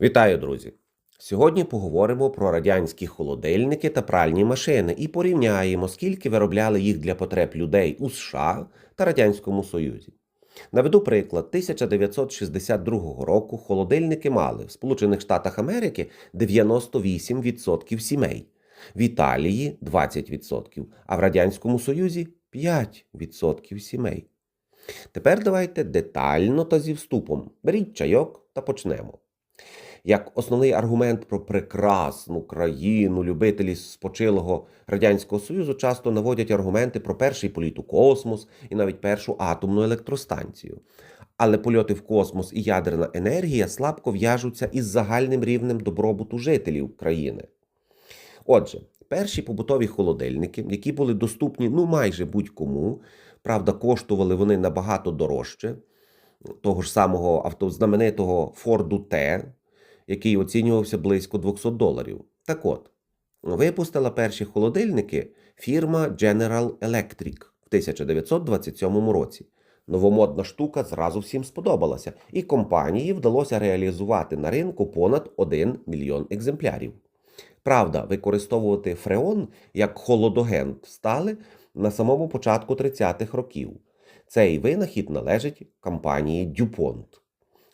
Вітаю, друзі! Сьогодні поговоримо про радянські холодильники та пральні машини і порівняємо, скільки виробляли їх для потреб людей у США та Радянському Союзі. Наведу приклад, 1962 року холодильники мали в Сполучених Штатах Америки 98% сімей, в Італії 20%, а в Радянському Союзі 5% сімей. Тепер давайте детально та зі вступом. Беріть чайок та почнемо. Як основний аргумент про прекрасну країну любителі спочилого Радянського Союзу часто наводять аргументи про перший політ у космос і навіть першу атомну електростанцію. Але польоти в космос і ядерна енергія слабко в'яжуться із загальним рівнем добробуту жителів країни. Отже, перші побутові холодильники, які були доступні ну майже будь-кому, правда, коштували вони набагато дорожче того ж самого автознаменитого Форду Т, який оцінювався близько 200 доларів. Так от, випустила перші холодильники фірма General Electric в 1927 році. Новомодна штука зразу всім сподобалася, і компанії вдалося реалізувати на ринку понад 1 мільйон екземплярів. Правда, використовувати фреон як холодогент стали на самому початку 30-х років. Цей винахід належить компанії DuPont.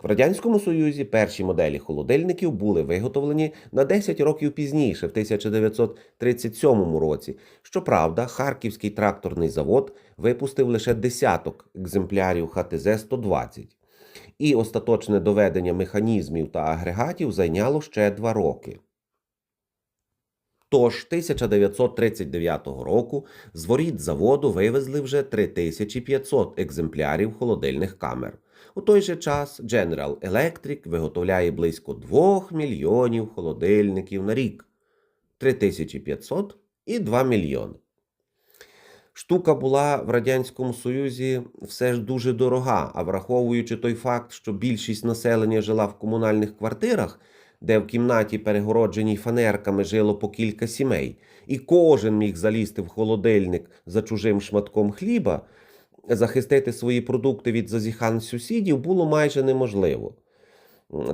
В Радянському Союзі перші моделі холодильників були виготовлені на 10 років пізніше, в 1937 році. Щоправда, Харківський тракторний завод випустив лише десяток екземплярів ХТЗ-120. І остаточне доведення механізмів та агрегатів зайняло ще два роки. Тож 1939 року з воріт заводу вивезли вже 3500 екземплярів холодильних камер. У той же час General Electric виготовляє близько 2 мільйонів холодильників на рік. 3500 і 2 мільйони. Штука була в Радянському Союзі все ж дуже дорога, а враховуючи той факт, що більшість населення жила в комунальних квартирах, де в кімнаті, перегородженій фанерками, жило по кілька сімей, і кожен міг залізти в холодильник за чужим шматком хліба, захистити свої продукти від зазіхан сусідів було майже неможливо.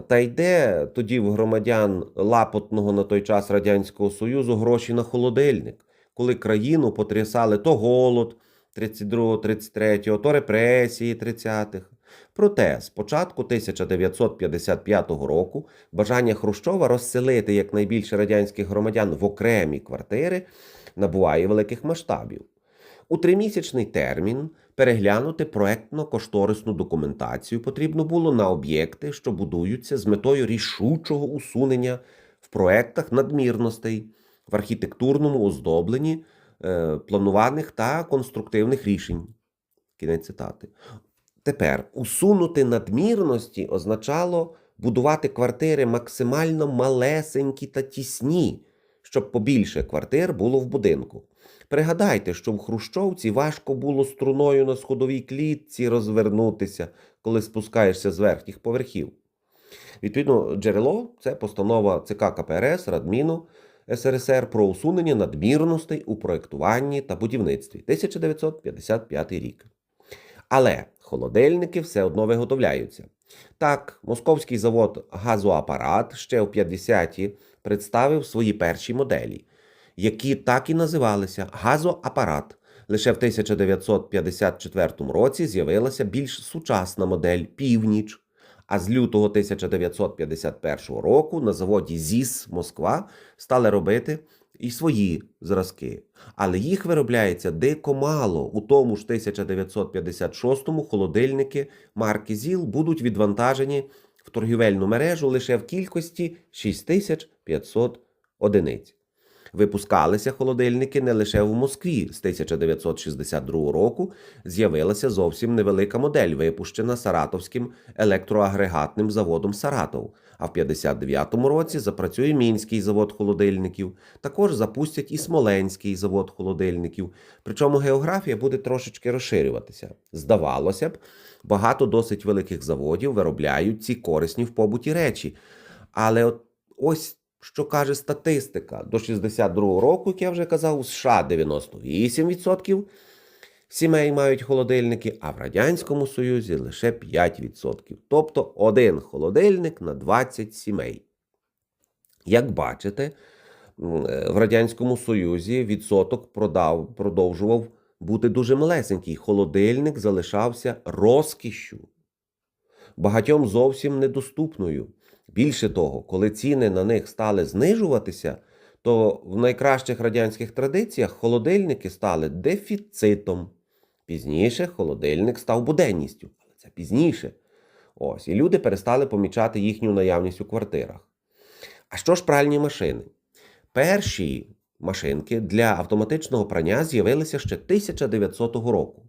Та йде тоді в громадян лапотного на той час Радянського Союзу гроші на холодильник, коли країну потрясали то голод 32-33, то репресії 30-х. Проте з початку 1955 року бажання Хрущова розселити якнайбільше радянських громадян в окремі квартири набуває великих масштабів. У тримісячний термін переглянути проектно-кошторисну документацію потрібно було на об'єкти, що будуються з метою рішучого усунення в проектах надмірностей, в архітектурному оздобленні е, плануваних та конструктивних рішень. Кінець цитати. Тепер усунути надмірності означало будувати квартири максимально малесенькі та тісні, щоб побільше квартир було в будинку. Пригадайте, що в Хрущовці важко було струною на сходовій клітці розвернутися, коли спускаєшся з верхніх поверхів. Відповідно, джерело це постанова ЦК КПРС Радміну СРСР про усунення надмірностей у проєктуванні та будівництві 1955 рік. Але холодильники все одно виготовляються. Так, московський завод Газоапарат ще у 50-ті представив свої перші моделі, які так і називалися Газоапарат. Лише в 1954 році з'явилася більш сучасна модель Північ. А з лютого 1951 року на заводі ЗІС Москва стали робити і свої зразки. Але їх виробляється дико мало. У тому ж 1956-му холодильники марки ЗІЛ будуть відвантажені в торгівельну мережу лише в кількості 6500 одиниць. Випускалися холодильники не лише в Москві. З 1962 року з'явилася зовсім невелика модель, випущена Саратовським електроагрегатним заводом Саратов. А в 59-му році запрацює Мінський завод холодильників. Також запустять і Смоленський завод холодильників. Причому географія буде трошечки розширюватися. Здавалося б, багато досить великих заводів виробляють ці корисні в побуті речі. Але от ось що каже статистика, до 62-го року, як я вже казав, у США 98%, сімей мають холодильники, а в Радянському Союзі лише 5%. Тобто один холодильник на 20 сімей. Як бачите, е, в Радянському Союзі відсоток продав, продовжував бути дуже малесенький. Холодильник залишався розкішшю, багатьом зовсім недоступною. Більше того, коли ціни на них стали знижуватися, то в найкращих радянських традиціях холодильники стали дефіцитом. Пізніше холодильник став буденністю, але це пізніше. Ось, і люди перестали помічати їхню наявність у квартирах. А що ж пральні машини? Перші машинки для автоматичного прання з'явилися ще 1900 року.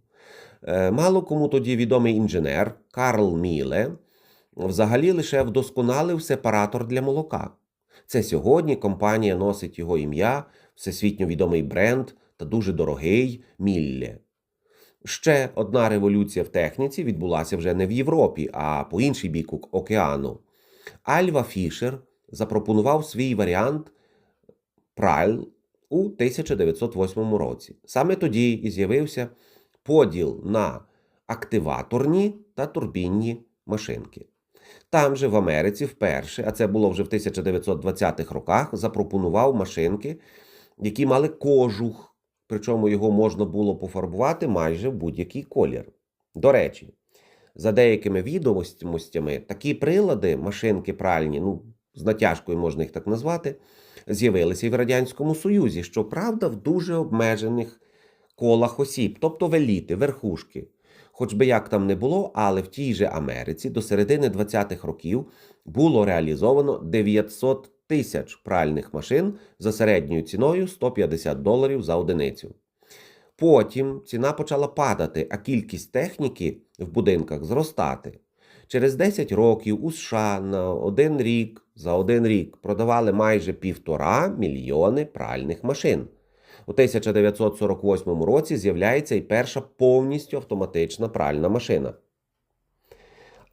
Е, Мало кому тоді відомий інженер Карл Міле взагалі лише вдосконалив сепаратор для молока. Це сьогодні компанія носить його ім'я, всесвітньо відомий бренд та дуже дорогий Мілле. Ще одна революція в техніці відбулася вже не в Європі, а по інший бік океану. Альва Фішер запропонував свій варіант Праль у 1908 році. Саме тоді і з'явився поділ на активаторні та турбінні машинки. Там же в Америці вперше, а це було вже в 1920-х роках, запропонував машинки, які мали кожух, причому його можна було пофарбувати майже в будь-який колір. До речі, за деякими відомостями, такі прилади, машинки пральні, ну, з натяжкою можна їх так назвати, з'явилися і в Радянському Союзі, щоправда, в дуже обмежених колах осіб, тобто в еліти, верхушки. Хоч би як там не було, але в тій же Америці до середини 20-х років було реалізовано 900 тисяч пральних машин за середньою ціною 150 доларів за одиницю. Потім ціна почала падати, а кількість техніки в будинках зростати. Через 10 років у США на один рік за один рік продавали майже півтора мільйони пральних машин. У 1948 році з'являється і перша повністю автоматична пральна машина.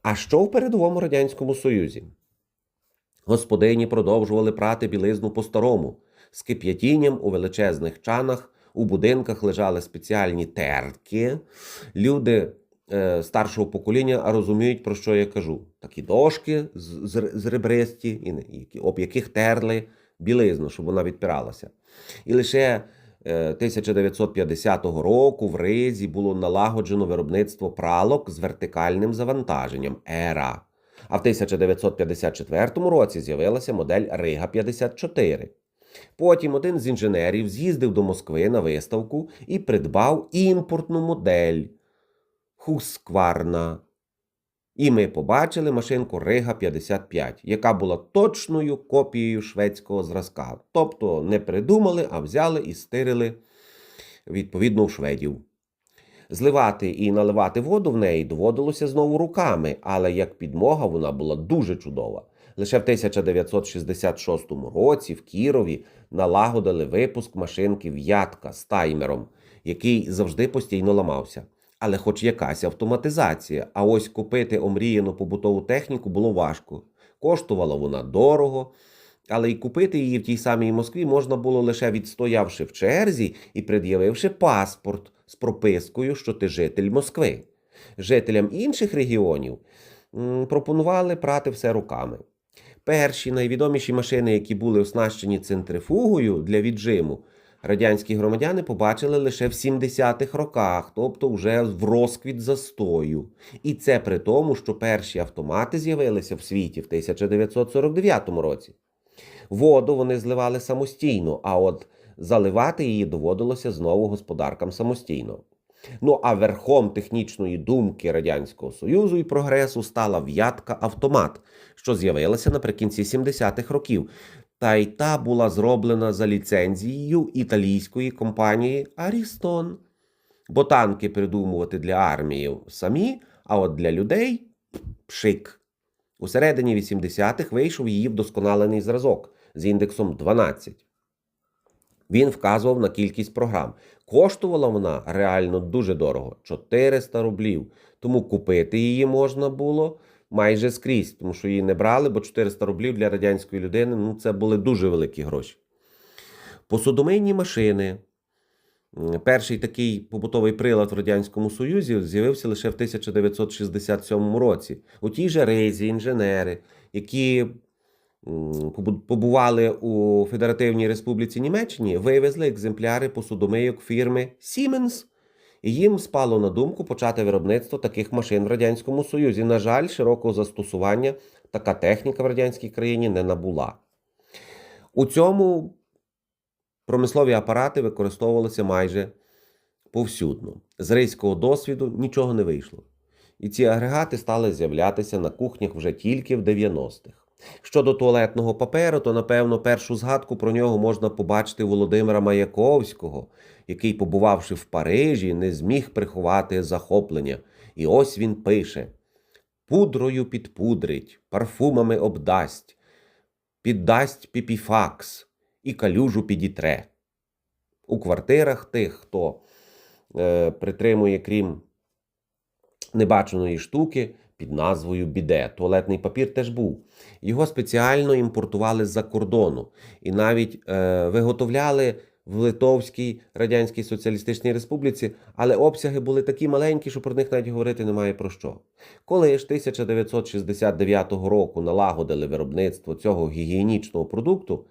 А що в передовому Радянському Союзі? Господині продовжували прати білизну по-старому, з кип'ятінням у величезних чанах, у будинках лежали спеціальні терки. Люди е, старшого покоління розуміють, про що я кажу. Такі дошки з, з, ребристі, об яких терли білизну, щоб вона відпиралася. І лише 1950 року в Ризі було налагоджено виробництво пралок з вертикальним завантаженням ЕРА. А в 1954 році з'явилася модель Рига 54. Потім один з інженерів з'їздив до Москви на виставку і придбав імпортну модель Хускварна. І ми побачили машинку Рига 55, яка була точною копією шведського зразка. Тобто не придумали, а взяли і стирили відповідно у шведів. Зливати і наливати воду в неї доводилося знову руками, але як підмога вона була дуже чудова. Лише в 1966 році в Кірові налагодили випуск машинки В'ятка з таймером, який завжди постійно ламався. Але хоч якась автоматизація, а ось купити омріяну побутову техніку було важко. Коштувала вона дорого, але й купити її в тій самій Москві можна було лише відстоявши в черзі і пред'явивши паспорт з пропискою, що ти житель Москви. Жителям інших регіонів пропонували прати все руками. Перші найвідоміші машини, які були оснащені центрифугою для віджиму, радянські громадяни побачили лише в 70-х роках, тобто вже в розквіт застою. І це при тому, що перші автомати з'явилися в світі в 1949 році. Воду вони зливали самостійно, а от заливати її доводилося знову господаркам самостійно. Ну а верхом технічної думки Радянського Союзу і прогресу стала в'ятка автомат, що з'явилася наприкінці 70-х років. Та й та була зроблена за ліцензією італійської компанії Арістон. Бо танки придумувати для армії самі, а от для людей пшик. У середині 80-х вийшов її вдосконалений зразок з індексом 12. Він вказував на кількість програм. Коштувала вона реально дуже дорого 400 рублів. Тому купити її можна було майже скрізь, тому що її не брали, бо 400 рублів для радянської людини ну, це були дуже великі гроші. Посудомийні машини Перший такий побутовий прилад в Радянському Союзі з'явився лише в 1967 році. У тій же ризі інженери, які побували у Федеративній Республіці Німеччині, вивезли екземпляри посудомийок фірми Siemens. Їм спало на думку почати виробництво таких машин в Радянському Союзі. На жаль, широкого застосування така техніка в радянській країні не набула. У цьому промислові апарати використовувалися майже повсюдно. З рейського досвіду нічого не вийшло. І ці агрегати стали з'являтися на кухнях вже тільки в 90-х. Щодо туалетного паперу, то напевно першу згадку про нього можна побачити Володимира Маяковського, який, побувавши в Парижі, не зміг приховати захоплення. І ось він пише: пудрою підпудрить, парфумами обдасть, піддасть піпіфакс і калюжу підітре. У квартирах тих, хто е, притримує, крім небаченої штуки, під назвою біде. Туалетний папір теж був. Його спеціально імпортували з-за кордону і навіть е, виготовляли в Литовській Радянській Соціалістичній Республіці, але обсяги були такі маленькі, що про них навіть говорити немає про що. Коли ж 1969 року налагодили виробництво цього гігієнічного продукту,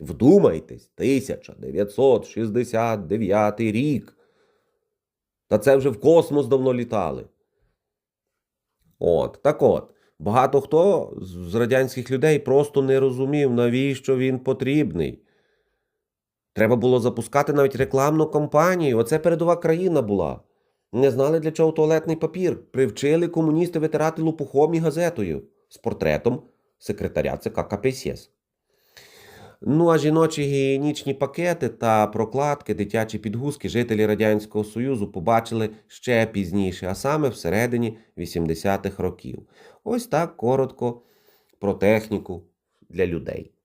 вдумайтесь, 1969 рік. Та це вже в космос давно літали. От, так от. Багато хто з- радянських людей просто не розумів, навіщо він потрібний. Треба було запускати навіть рекламну кампанію. Оце передова країна була. Не знали, для чого туалетний папір. Привчили комуністи витирати лопухом і газетою з портретом секретаря ЦК КПСС. Ну а жіночі гігієнічні пакети та прокладки, дитячі підгузки жителі Радянського Союзу побачили ще пізніше, а саме всередині 80-х років. Ось так коротко про техніку для людей.